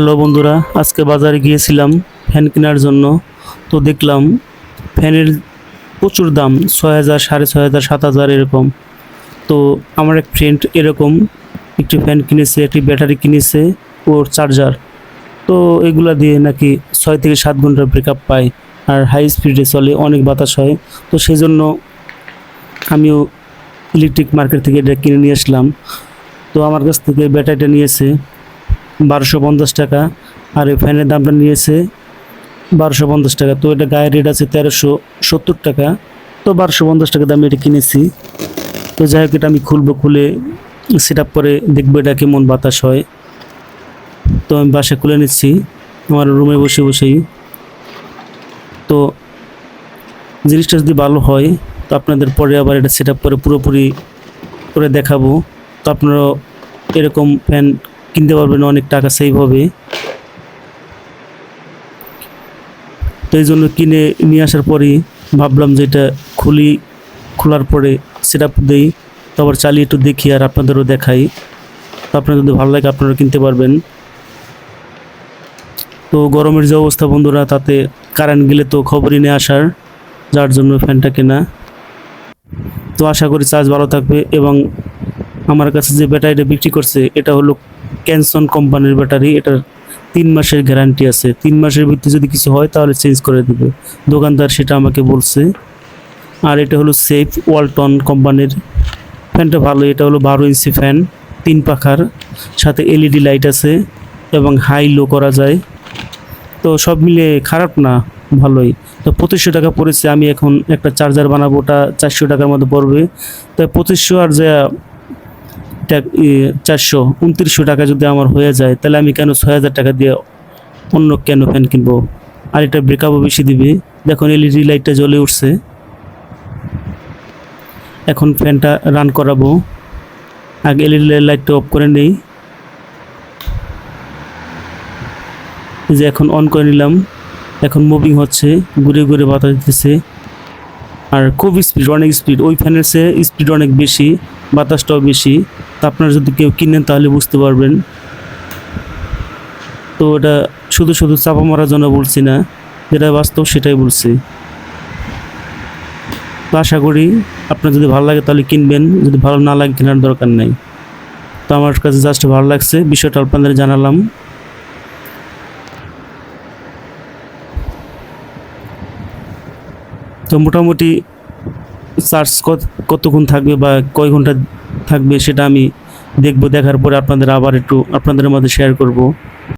Hello বন্ধুরা, আজকে বাজারে গিয়েছিলাম ফ্যান কেনার জন্য। তো দেখলাম ফ্যানের প্রচুর দাম, ছয় হাজার, সাড়ে ছয় হাজার, সাত হাজার এরকম। তো আমার এক ফ্রেন্ড এরকম একটি ফ্যান কিনেছে, একটি ব্যাটারি কিনেছে, ওর চার্জার তো এগুলা দিয়ে নাকি ছয় থেকে সাত ঘণ্টার ব্রেকআপ পায় আর হাই স্পিডে চলে, অনেক বাতাস হয়। তো সেই জন্য আমিও ইলেকট্রিক মার্কেট থেকে এটা কিনে নিয়ে আসলাম। তো আমার কাছ থেকে ব্যাটারিটা নিয়েছে। বারোশো পঞ্চাশ টাকা। আর এই ফ্যানের দামটা নিয়েছে বারোশো পঞ্চাশ টাকা। তো এটা গায়ের রেট আছে তেরোশো সত্তর টাকা। তো বারোশো পঞ্চাশ টাকা দামে এটা কিনেছি। তো যাই হোক, এটা আমি খুলবো, খুলে সেট আপ করে দেখব এটা কেমন বাতাস হয়। তো আমি বাসা খুলে নিচ্ছি, আমার রুমে বসে বসেই। তো জিনিসটা যদি ভালো হয়, তো আপনাদের পরে আবার এটা সেট আপ করে পুরোপুরি করে দেখাবো। তো আপনারাও এরকম ফ্যান কিনতে পারবেন অনেক টাকা সেভ হবে। তো এই জন্য কিনে নিয়ে আসার পরেই ভাবলাম যে এটা খুলি, খোলার পরে সেট আপ দিই। তো আবার চালিয়ে একটু দেখি আর আপনাদেরও দেখাই। তো আপনাদের যদি ভালো লাগে আপনারা কিনতে পারবেন। তো গরমের যে অবস্থা বন্ধুরা, তাতে কারেন্ট গেলে তো খবরই নিয়ে আসার, যার জন্য ফ্যানটা কেনা। তো আশা করি চার্জ ভালো থাকবে এবং আমার কাছে যে ব্যাটারিটা বিক্রি করছে, এটা হলো ক্যানসন কোম্পানির ব্যাটারি এটার তিন মাসের গ্যারান্টি আছে। তিন মাসের ভিতরে যদি কিছু হয়, তাহলে চেঞ্জ করে দেবে। দোকানদার সেটা আমাকে বলছে। আর এটা হলো সেফ ওয়ালটন কোম্পানির ফ্যানটা ভালো, এটা হলো বারো ইঞ্চি ফ্যান তিন পাখার। সাথে এলইডি লাইট আছে এবং হাই লো করা যায়। তো সব মিলে খারাপ না, ভালোই। তো পঁচিশশো টাকা পড়েছে, আমি এখন একটা চার্জার বানাবো, ওটা চারশো টাকার মধ্যে পড়বে। তো পঁচিশশো আর যা চারশো, উনত্রিশশো টাকা যদি আমার হয়ে যায়, তাহলে আমি কেন ছয় হাজার টাকা দিয়ে অন্য কেন ফ্যান কিনবো? আর এটা ব্রেকআপও বেশি দিবে। দেখুন এলইডি লাইটটা জ্বলে উঠছে। এখন ফ্যানটা রান করাবো। আগে এলইডি লাইটটা অফ করে নেই। যে এখন অন করে নিলাম। এখন মুভিং হচ্ছে, ঘুরে ঘুরে বাতাস দিতেছে। আর খুব স্পিড অনেক স্পিড ওই ফ্যানের চেয়ে স্পিড অনেক বেশি, বাতাসটাও বেশি। তা আপনারা যদি কেউ কিনেন তাহলে বুঝতে পারবেন। তো এটা শুধু শুধু চাপা মারার জন্য বলছি না, যেটা বাস্তব সেটাই বলছি। তো আশা করি আপনার যদি ভালো লাগে তাহলে কিনবেন, যদি ভালো না লাগে কেনার দরকার নেই। তো আমার কাছে জাস্ট ভালো লাগছে, বিষয়টা আপনাদের জানালাম। তো মোটামুটি চার্জ কত কতক্ষণ থাকবে বা কয় ঘণ্টা থাকবে সেটা আমি দেখব দেখার পরে আপনাদের আবার একটু আপনাদের মধ্যে শেয়ার করব।